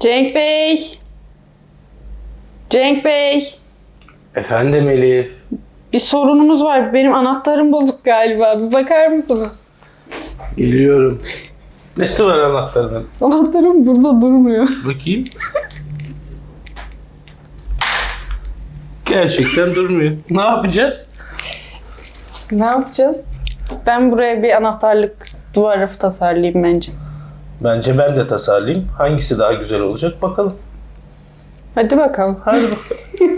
Cenk Bey. Cenk Bey. Efendim Elif. Bir sorunumuz var. Benim anahtarım bozuk galiba. Bir bakar mısınız? Geliyorum. Nesi var anahtarının? Anahtarım burada durmuyor. Bakayım. Gerçekten durmuyor. Ne yapacağız? ne yapacağız? Ben buraya bir anahtarlık duvar rafı tasarlayayım bence. Bence ben de tasarlayayım. Hangisi daha güzel olacak bakalım. Hadi bakalım. Hadi bakalım.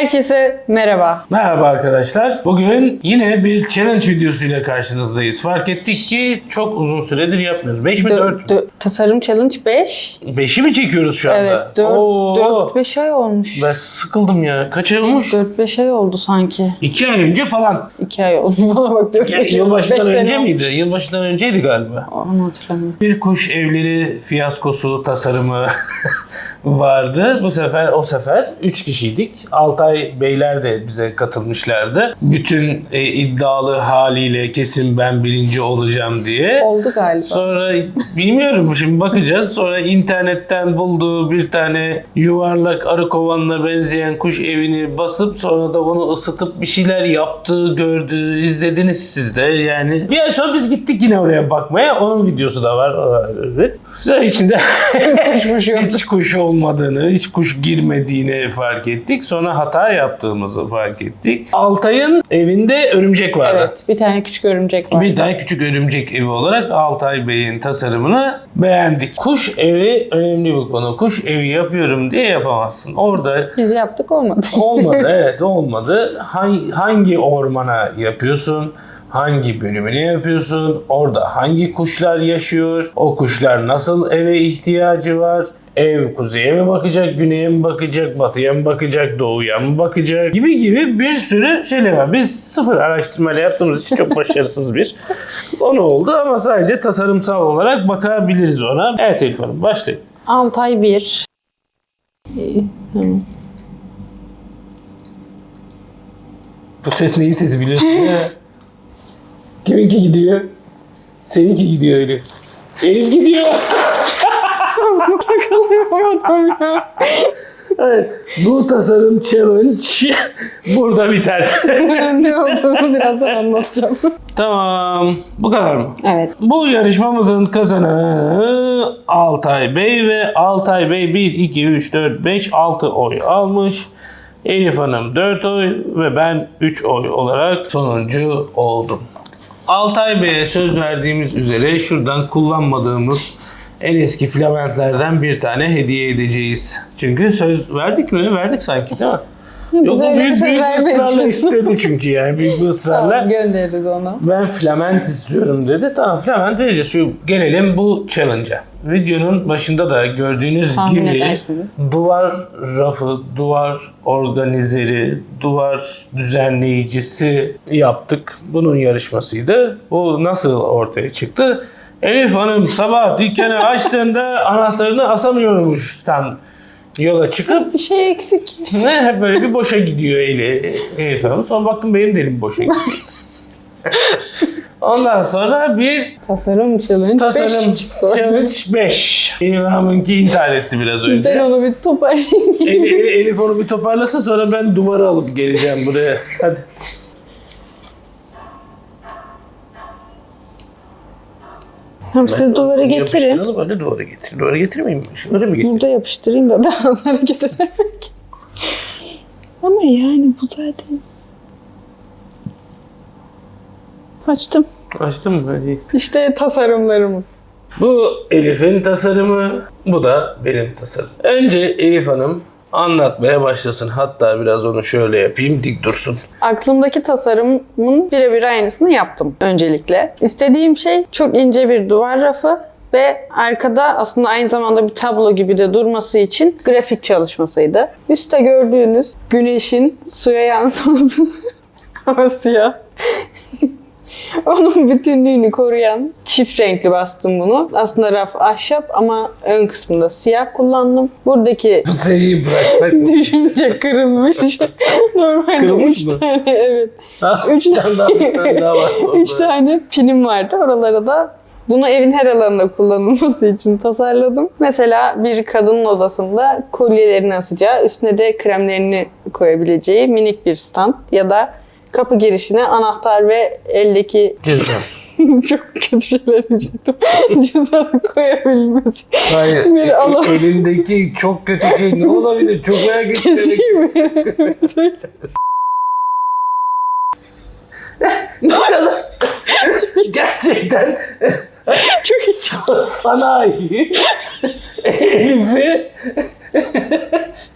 Herkese merhaba. Merhaba arkadaşlar. Bugün yine bir challenge videosuyla karşınızdayız. Fark ettik ki çok uzun süredir yapmıyoruz. 5 mi Dö- 4 mü? dö- tasarım challenge 5. 5'i mi çekiyoruz şu anda? Evet Oo. 4-5 ay olmuş. Ben sıkıldım ya. Kaç ay olmuş? 4-5 ay oldu sanki. 2 ay önce falan. 2 ay oldu bana bak 4-5 Ya, ay. Beş yılbaşından önce miydi? Yılbaşından önceydi galiba. Onu hatırlamıyorum. Bir kuş evleri fiyaskosu tasarımı vardı. Bu sefer o sefer 3 kişiydik. Altay Beyler de bize katılmışlardı. Bütün e, iddialı haliyle kesin ben birinci olacağım diye. Oldu galiba. Sonra bilmiyorum şimdi bakacağız. Sonra internetten bulduğu bir tane yuvarlak arı kovanına benzeyen kuş evini basıp sonra da onu ısıtıp bir şeyler yaptığı gördü, izlediniz siz de. Yani bir ay sonra biz gittik yine oraya bakmaya. Onun videosu da var. Evet. İçinde Kuş yok. hiç kuş olmadığını, hiç kuş girmediğini fark ettik. Sonra hata yaptığımızı fark ettik. Altay'ın evinde örümcek vardı. Evet bir tane küçük örümcek var. Bir tane küçük örümcek evi olarak Altay Bey'in tasarımını beğendik. Kuş evi önemli bir konu. Kuş evi yapıyorum diye yapamazsın. Orada Biz yaptık olmadı. olmadı evet olmadı. Hangi, hangi ormana yapıyorsun? Hangi bölümünü yapıyorsun? Orada hangi kuşlar yaşıyor? O kuşlar nasıl eve ihtiyacı var? Ev kuzeye mi bakacak, güneye mi bakacak, batıya mı bakacak, doğuya mı bakacak gibi gibi bir sürü şeyler var. Biz sıfır araştırmayla yaptığımız için çok başarısız bir konu oldu ama sadece tasarımsal olarak bakabiliriz ona. Evet Elif Hanım başlayın. Altay 1. Bu ses neyin sesi biliyorsun ya? Kiminki gidiyor? Seninki gidiyor Elif. Elif gidiyor. Takılıyorum ya. Evet. Bu tasarım challenge burada biter. ne olduğunu birazdan anlatacağım. tamam. Bu kadar mı? Evet. Bu yarışmamızın kazananı Altay Bey ve Altay Bey 1, 2, 3, 4, 5, 6 oy almış. Elif Hanım 4 oy ve ben 3 oy olarak sonuncu oldum. Altay Bey'e söz verdiğimiz üzere şuradan kullanmadığımız en eski filamentlerden bir tane hediye edeceğiz. Çünkü söz verdik mi? Verdik sanki değil mi? Biz Yok, öyle bir büyük, söz büyük bir vermeyiz. istedi çünkü yani büyük bir ısrarla. Tamam, göndeririz onu. Ben filament istiyorum dedi. Tamam filament vereceğiz. Şu gelelim bu challenge'a. Videonun başında da gördüğünüz Tahmin gibi edersiniz. duvar rafı, duvar organizeri, duvar düzenleyicisi yaptık. Bunun yarışmasıydı. Bu nasıl ortaya çıktı? Elif Hanım sabah dükkanı açtığında anahtarını asamıyormuştan yola çıkıp Bir şey eksik. ne hep böyle bir boşa gidiyor eli Elif Hanım. Sonra baktım benim de elim boşa gidiyor. Ondan sonra bir Tasarım challenge tasarım 5 çıktı. challenge 5. Elif Hanım'ınki intihar etti biraz Ben önce. onu bir toparlayayım. Eli- Eli- Elif onu bir toparlasın sonra ben duvarı alıp geleceğim buraya. Hadi. Tamam siz duvara getirin. Yapıştıralım öyle duvara getir. Duvara getirmeyeyim mi? Öyle mi getir? Burada yapıştırayım da daha az hareket edemek. Ama yani bu zaten... Açtım. Açtım mı? Hadi. İşte tasarımlarımız. Bu Elif'in tasarımı, bu da benim tasarım. Önce Elif Hanım anlatmaya başlasın. Hatta biraz onu şöyle yapayım, dik dursun. Aklımdaki tasarımın birebir aynısını yaptım öncelikle. İstediğim şey çok ince bir duvar rafı ve arkada aslında aynı zamanda bir tablo gibi de durması için grafik çalışmasıydı. Üstte gördüğünüz güneşin suya yansıması ama siyah. Onun bütünlüğünü koruyan çift renkli bastım bunu. Aslında raf ahşap ama ön kısmında siyah kullandım. Buradaki Bu seriyi bıraksak mı? düşünce kırılmış. Normalde Kırılmış üç mı? tane evet. Ha, Üç tane daha, bir tane daha var. Üç tane pinim vardı. Oralara da bunu evin her alanında kullanılması için tasarladım. Mesela bir kadının odasında kolyelerini asacağı, üstüne de kremlerini koyabileceği minik bir stand ya da kapı girişine anahtar ve eldeki Cüzdan. çok kötü şeyler diyecektim. Cüzdanı koyabilmesi. Hayır. Bir e- alan. elindeki çok kötü şey ne olabilir? Çok merak ettim. Keseyim mi? Gerçekten çok iyi. sanayi Elif'i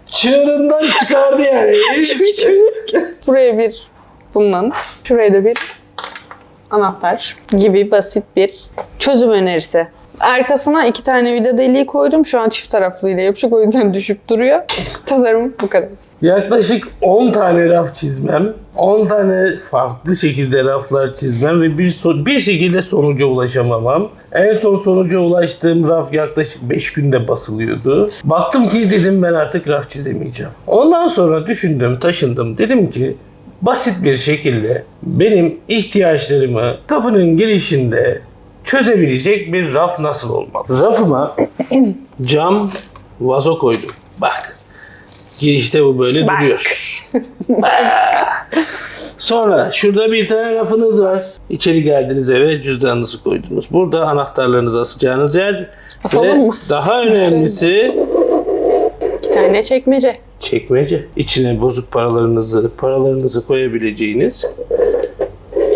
çığırından çıkardı yani. Çok iyi. Buraya bir bundan, şuraya da bir anahtar gibi basit bir çözüm önerisi. Arkasına iki tane vida deliği koydum. Şu an çift taraflıyla yapışık o yüzden düşüp duruyor. Tasarım bu kadar. Yaklaşık 10 tane raf çizmem, 10 tane farklı şekilde raflar çizmem ve bir so- bir şekilde sonuca ulaşamamam. En son sonuca ulaştığım raf yaklaşık 5 günde basılıyordu. Baktım ki dedim ben artık raf çizemeyeceğim. Ondan sonra düşündüm, taşındım. Dedim ki basit bir şekilde benim ihtiyaçlarımı kapının girişinde çözebilecek bir raf nasıl olmalı? Rafıma cam vazo koydum. Bak. Girişte bu böyle Bak. duruyor. Sonra şurada bir tane rafınız var. İçeri geldiniz eve cüzdanınızı koydunuz. Burada anahtarlarınızı asacağınız yer. Asalım Ve mı? daha önemlisi İki tane çekmece. Çekmece. İçine bozuk paralarınızı, paralarınızı koyabileceğiniz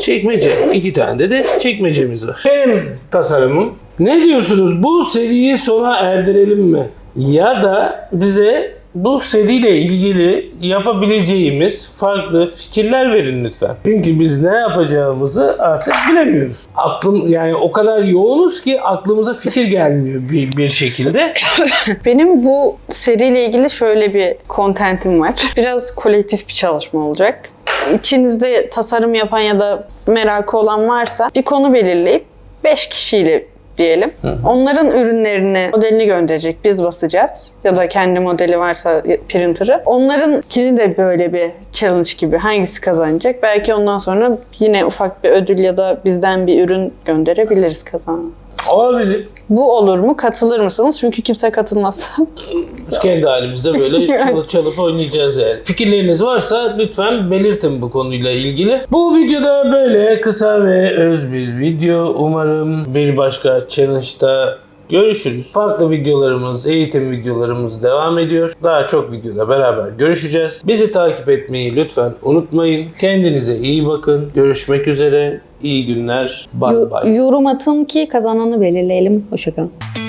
çekmece. İki tane de, çekmecemiz var. Benim tasarımım. Ne diyorsunuz? Bu seriyi sona erdirelim mi? Ya da bize bu seriyle ilgili yapabileceğimiz farklı fikirler verin lütfen. Çünkü biz ne yapacağımızı artık bilemiyoruz. Aklım yani o kadar yoğunuz ki aklımıza fikir gelmiyor bir, bir şekilde. Benim bu seriyle ilgili şöyle bir kontentim var. Biraz kolektif bir çalışma olacak. İçinizde tasarım yapan ya da merakı olan varsa bir konu belirleyip 5 kişiyle diyelim. Onların ürünlerini, modelini gönderecek. Biz basacağız. Ya da kendi modeli varsa printer'ı. Onlarınkini de böyle bir challenge gibi. Hangisi kazanacak? Belki ondan sonra yine ufak bir ödül ya da bizden bir ürün gönderebiliriz kazanan. Olabilir. Bu olur mu? Katılır mısınız? Çünkü kimse katılmazsa Biz kendi halimizde böyle çalıp çalıp oynayacağız yani. Fikirleriniz varsa lütfen belirtin bu konuyla ilgili. Bu videoda böyle kısa ve öz bir video. Umarım bir başka challenge'da görüşürüz. Farklı videolarımız, eğitim videolarımız devam ediyor. Daha çok videoda beraber görüşeceğiz. Bizi takip etmeyi lütfen unutmayın. Kendinize iyi bakın. Görüşmek üzere. İyi günler. Bye bye. yorum atın ki kazananı belirleyelim. Hoşçakalın.